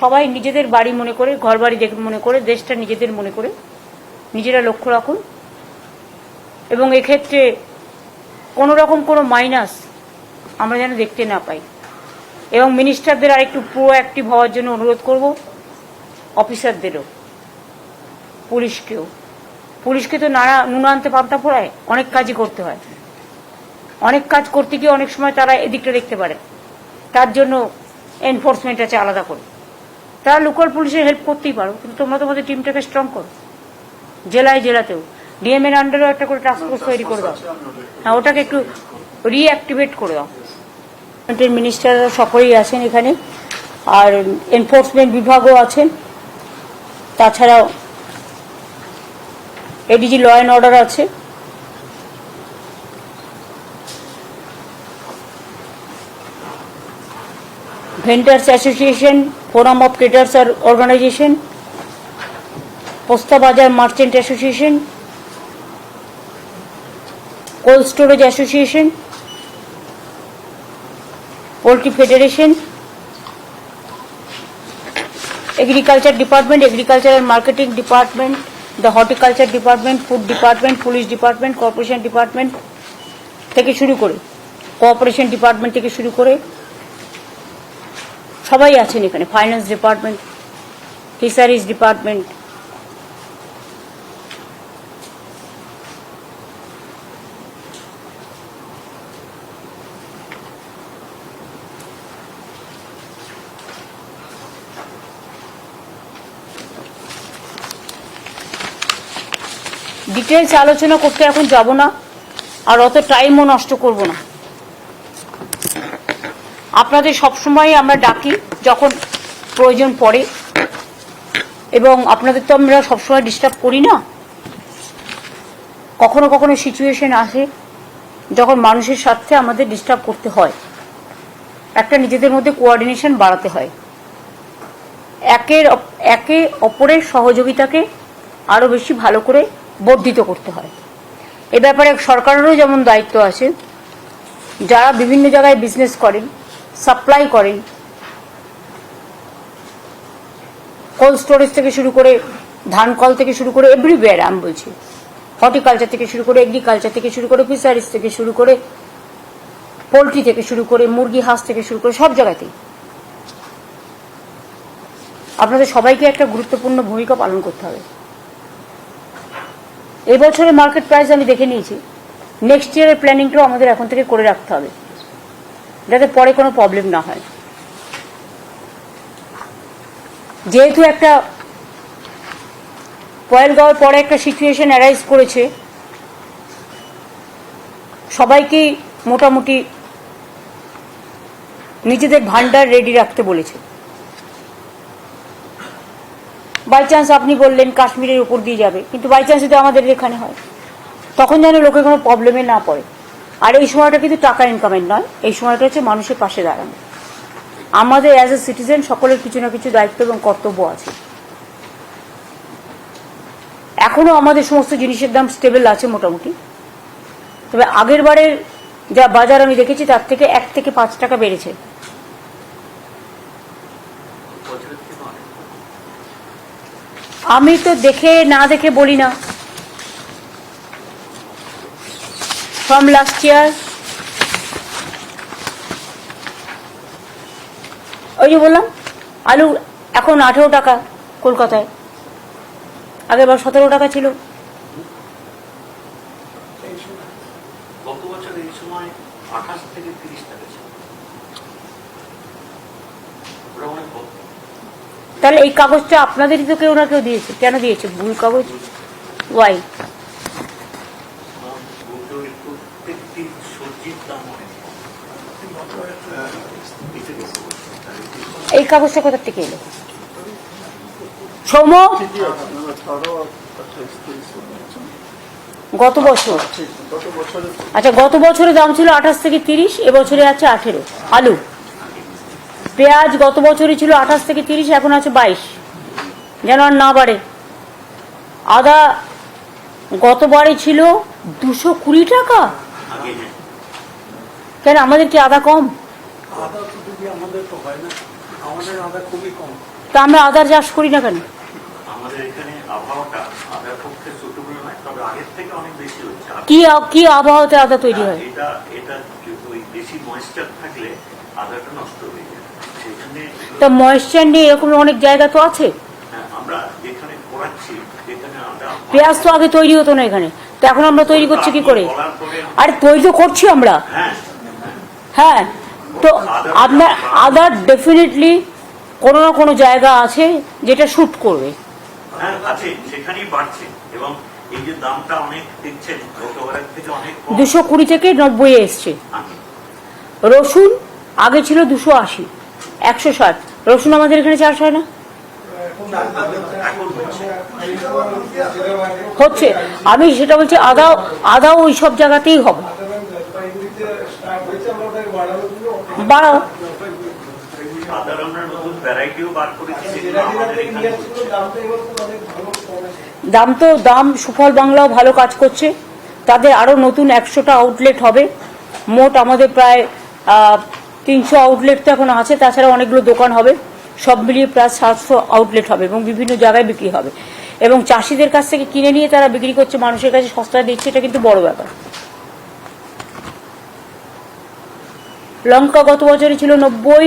সবাই নিজেদের বাড়ি মনে করে ঘর বাড়ি মনে করে, দেশটা নিজেদের মনে করে, নিজেরা লক্ষ্য রাখুন। এবং এক্ষেত্রে কোনো রকম কোনো মাইনাস আমরা যেন দেখতে না পাই। এবং মিনিস্টারদের আর একটু প্রো অ্যাক্টিভ হওয়ার জন্য অনুরোধ করব, অফিসারদেরও, পুলিশকেও। পুলিশকে তো নানা নুন আনতে পান্তা পড়ায়, অনেক কাজই করতে হয়। অনেক কাজ করতে গিয়ে অনেক সময় তারা এদিকটা দেখতে পারে। তার জন্য এনফোর্সমেন্ট আছে আলাদা করে। তারা লোকাল পুলিশের হেল্প করতেই পারো, কিন্তু তোমরা তোমাদের টিমটাকে স্ট্রং করো। জেলায় জেলাতেও। ডিএম এর আন্ডারেও একটা করে টাস্ক ফোর্স তৈরি করে দাও। হ্যাঁ ওটাকে একটু রিঅ্যাক্টিভেট করে দাও। মিনিস্টাররা সকলেই আছেন এখানে, আর এনফোর্সমেন্ট বিভাগও আছেন। তাছাড়াও এডিজি ল অ্যান্ড অর্ডার আছে। Vendors association forum of R organisation Posta Bazar merchant association cold storage association poultry federation agriculture department agriculture marketing department the horticulture department food department police department corporation department থেকে শুরু করে cooperation department থেকে শুরু করে সবাই আছেন এখানে। Finance department fisheries department details আলোচনা করতে এখন যাব না, আর অত টাইমও নষ্ট করব না। আপনাদের সবসময় আমরা ডাকি যখন প্রয়োজন পড়ে। এবং আপনাদের তো আমরা সবসময় ডিস্টার্ব করি না। কখনো কখনো সিচুয়েশন আসে যখন মানুষের স্বার্থে আমাদের ডিস্টার্ব করতে হয়। একটা নিজেদের মধ্যে কোঅর্ডিনেশন বাড়াতে হয়। একের একে অপরের সহযোগিতাকে আরও বেশি ভালো করে বর্ধিত করতে হয়। এ ব্যাপারে সরকারেরও যেমন দায়িত্ব আছে, যারা বিভিন্ন জায়গায় বিজনেস করেন সাপ্লাই করেন কোল্ড স্টোরেজ থেকে শুরু করে, ধান কল থেকে শুরু করে এভরিওয়্যার আমি বলছি। হর্টিকালচার থেকে শুরু করে এগ্রিকালচার থেকে শুরু করে ফিশারিজ থেকে শুরু করে পোলট্রি থেকে শুরু করে, মুরগি, হাঁস থেকে শুরু করে, সব জায়গাতেই। আপনাদের সবাইকে একটা গুরুত্বপূর্ণ ভূমিকা পালন করতে হবে। এবছরের মার্কেট প্রাইস আমি দেখে নিয়েছি। নেক্সট ইয়ারের প্ল্যানিংটাও আমাদের এখন থেকে করে রাখতে হবে। যাতে পরে কোনো প্রবলেম না হয়। যেহেতু একটা পয়েলগাঁওয়ের পরে একটা সিচুয়েশন অ্যারাইজ করেছে সবাইকেই মোটামুটি নিজেদের ভান্ডার রেডি রাখতে বলেছে। বাই চান্স আপনি বললেন কাশ্মীরের উপর দিয়ে যাবে, কিন্তু বাই চান্স যদি আমাদের এখানে হয়, তখন যেন লোকে কোনো প্রবলেমে না পড়ে। আর এই সময়টা কিন্তু টাকা ইনকামের নয়, এই সময়টা হচ্ছে মানুষের পাশে দাঁড়ানো। আমাদের অ্যাজ এ সিটিজেন সকলের কিছু না কিছু দায়িত্ব এবং কর্তব্য আছে। এখনও আমাদের সমস্ত জিনিসের দাম স্টেবল আছে মোটামুটি। তবে আগের বারের যা বাজার আমি দেখেছি, তার থেকে এক থেকে পাঁচ টাকা বেড়েছে। আমি তো দেখে না দেখে বলি না। ফ্রম লাস্ট ইয়ার ওই যে বললাম আলু এখন আঠেরো টাকা কলকাতায়। আগের বার সতেরো টাকা ছিল। তাহলে এই কাগজটা আপনাদেরই তো কেউ না কেউ দিয়েছে। কেন দিয়েছে? ভুল কাগজ? ওয়াই আমার বলতেও একটু প্রত্যেকটি সবজির দাম অনেক কম। এতে বেশি বলছে। আর এতে এই কাগজটা কোথা থেকে এলো? সৌম গত বছর। আচ্ছা গত বছরে দাম ছিল আঠাশ থেকে তিরিশ, এবছরে আছে আঠেরো। আলু? পেঁয়াজ গত বছরে ছিল আঠাশ থেকে তিরিশ, এখন আছে বাইশ। যেন আর না বাড়ে। আদা গতবারে ছিল দুশো কুড়ি টাকা? কেন আমাদের কি আদা কম? তো দিদি আমাদের তো হয় না। আমাদের আদা খুবই কম। তা আমরা আদার চাষ করি না কেন? আমাদের এখানে আবহাওয়াটা আদার পক্ষে সুটেবল নয় তবে আগের থেকে অনেক বেশি হচ্ছে। কি কি আবহাওয়াতে আদা তৈরি হয়? এটা এটা ওই বেশি ময়েশ্চার থাকলে আদাটা নষ্ট হয়ে যায়। সেই জন্য তা ময়েশ্চার নিয়ে এরকম অনেক জায়গা তো আছে। হ্যাঁ, আমরা যেখানে করাচ্ছি যেখানে আদা পেঁয়াজ তো আগে তৈরি হতো না এখানে। তো এখন আমরা তৈরি করছি কি করে? আরে তৈরি তো করছি আমরা। হ্যাঁ হ্যাঁ তো আপনার আদার ডেফিনেটলি কোনো না কোনো জায়গা আছে যেটা শ্যুট করবে। হ্যাঁ দুশো কুড়ি থেকে নব্বই এসছে। রসুন আগে ছিল দুশো আশি একশো ষাট। রসুন আমাদের এখানে চাষ হয় না? হচ্ছে। হচ্ছে আমি সেটা বলছি আদা আদাও ওই সব জায়গাতেই হবে বাড়াও আদার আমরা নতুন ভ্যারাইটিও বার করেছি যেগুলো আমাদের এখানে হচ্ছে দাম তো, দাম, সুফল বাংলাও ভালো কাজ করছে। তাদের আরও নতুন একশোটা আউটলেট হবে। মোট আমাদের প্রায় তিনশো আউটলেট তো এখন আছে, তাছাড়া অনেকগুলো দোকান হবে। সব মিলিয়ে প্রায় সাতশো আউটলেট হবে এবং বিভিন্ন জায়গায় বিক্রি হবে। এবং চাষিদের কাছ থেকে কিনে নিয়ে তারা বিক্রি করছে, মানুষের কাছে সস্তায় দিচ্ছে, এটা কিন্তু বড় ব্যাপার। লঙ্কা গত বছরে ছিল নব্বই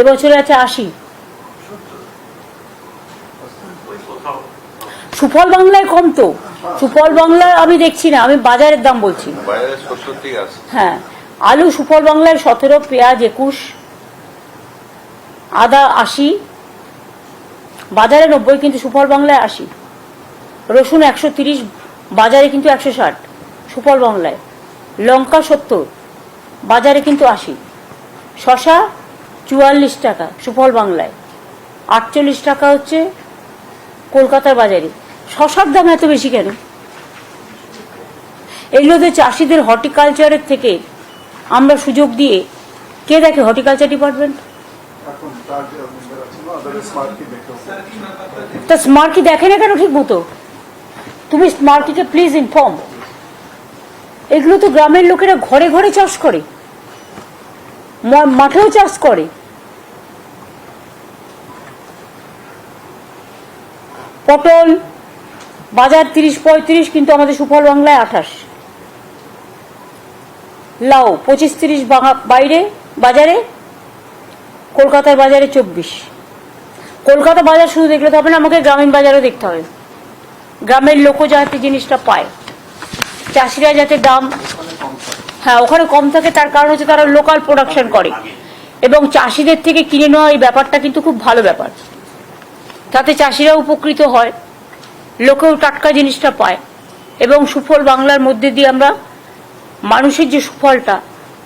এবছরে আছে আশি। সুফল বাংলায় কম তো। সুফল বাংলায় আমি দেখছি না আমি বাজারের দাম বলছি। হ্যাঁ আলু সুফল বাংলায় সতেরো পেঁয়াজ একুশ আদা আশি বাজারে নব্বই কিন্তু সুফল বাংলায় আশি। রসুন একশো তিরিশ বাজারে কিন্তু একশো ষাট সুফল বাংলায়। লঙ্কা সত্তর বাজারে কিন্তু আশি। শশা চুয়াল্লিশ টাকা সুফল বাংলায়। আটচল্লিশ টাকা হচ্ছে কলকাতার বাজারে। শশার দাম এত বেশি কেন? এগুলো এগুলোতে চাষিদের হর্টিকালচারের থেকে আমরা সুযোগ দিয়ে কে দেখে হর্টিকালচার ডিপার্টমেন্ট? তা স্মার্কি দেখে না কেন ঠিক মতো? তুমি স্মার্কিকে প্লিজ ইনফর্ম এগুলো তো গ্রামের লোকেরা ঘরে ঘরে চাষ করে। মাঠেও চাষ করে। পটল, বাজার তিরিশ পঁয়ত্রিশ, কিন্তু আমাদের সুফল বাংলায় আঠাশ। লাউ, পঁচিশ তিরিশ বাইরে, বাজারে, কলকাতার বাজারে চব্বিশ। কলকাতা বাজার শুধু দেখলে তো হবে না, আমাকে গ্রামীণ বাজারও দেখতে হবে। গ্রামের লোকও যাতে জিনিসটা পায়। চাষিরা যাতে দাম হ্যাঁ ওখানে কম থাকে, তার কারণ হচ্ছে তারা লোকাল প্রোডাকশন করে। এবং চাষিদের থেকে কিনে নেওয়া এই ব্যাপারটা কিন্তু খুব ভালো ব্যাপার। তাতে চাষিরা উপকৃত হয়, লোকেও টাটকা জিনিসটা পায়। এবং সুফল বাংলার মধ্যে দিয়ে আমরা মানুষের যে সুফলটা